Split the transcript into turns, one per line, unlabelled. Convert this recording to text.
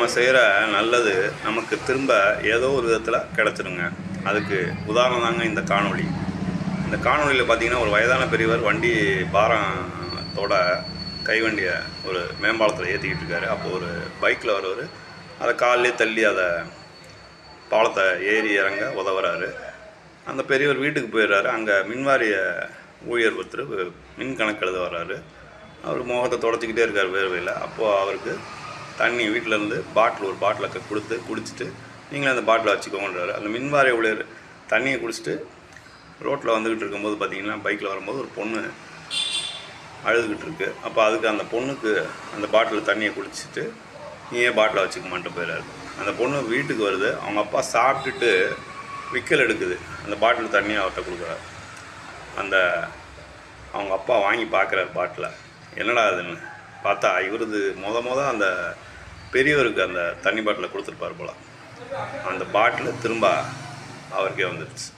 நம்ம செய்கிற நல்லது நமக்கு திரும்ப ஏதோ ஒரு விதத்தில் கிடச்சிருங்க. அதுக்கு உதாரணம் தாங்க இந்த காணொளி. இந்த காணொளியில் பார்த்தீங்கன்னா ஒரு வயதான பெரியவர் வண்டி பாரத்தோட கைவண்டியை ஒரு மேம்பாலத்தில் ஏற்றிக்கிட்டு இருக்காரு. அப்போ ஒரு பைக்கில் வரவர் அதை காலிலே தள்ளி அதை பாலத்தை ஏறி இறங்க உதவுறாரு. அந்த பெரியவர் வீட்டுக்கு போயிடுறாரு. அங்கே மின்வாரிய ஊழியர் ஒருத்தர் மின் கணக்கு எழுத வர்றாரு. அவர் மோகத்தை தொடச்சிக்கிட்டே இருக்கார் வேர்வையில். அப்போது அவருக்கு தண்ணி வீட்டிலேருந்து பாட்டில் ஒரு பாட்டிலுக்கு கொடுத்து குடிச்சிட்டு நீங்களே அந்த பாட்டிலை வச்சுக்கோங்கன்றாரு. அந்த மின்வாரிய ஊழியர் தண்ணியை குடிச்சிட்டு ரோட்டில் வந்துக்கிட்டு இருக்கும்போது பார்த்தீங்கன்னா பைக்கில் வரும்போது ஒரு பொண்ணு அழுதுகிட்டு இருக்கு. அப்போ அதுக்கு அந்த பொண்ணுக்கு அந்த பாட்டில் தண்ணியை குடிச்சிட்டு நீ ஏன் பாட்டிலை வச்சுக்க மாட்டேன் போயிடாரு அந்த பொண்ணு வீட்டுக்கு வருது. அவங்க அப்பா சாப்பிட்டுட்டு விக்கல் எடுக்குது. அந்த பாட்டில் தண்ணியை அவர்கிட்ட கொடுக்குறாரு. அந்த அவங்க அப்பா வாங்கி பார்க்குறாரு பாட்டிலை. என்னடா அதுன்னு பார்த்தா இவரது மொத மொதல் அந்த பெரியவருக்கு அந்த தண்ணி பாட்டிலை கொடுத்துருப்பார் போல். அந்த பாட்டில் திரும்ப அவருக்கே வந்துடுச்சு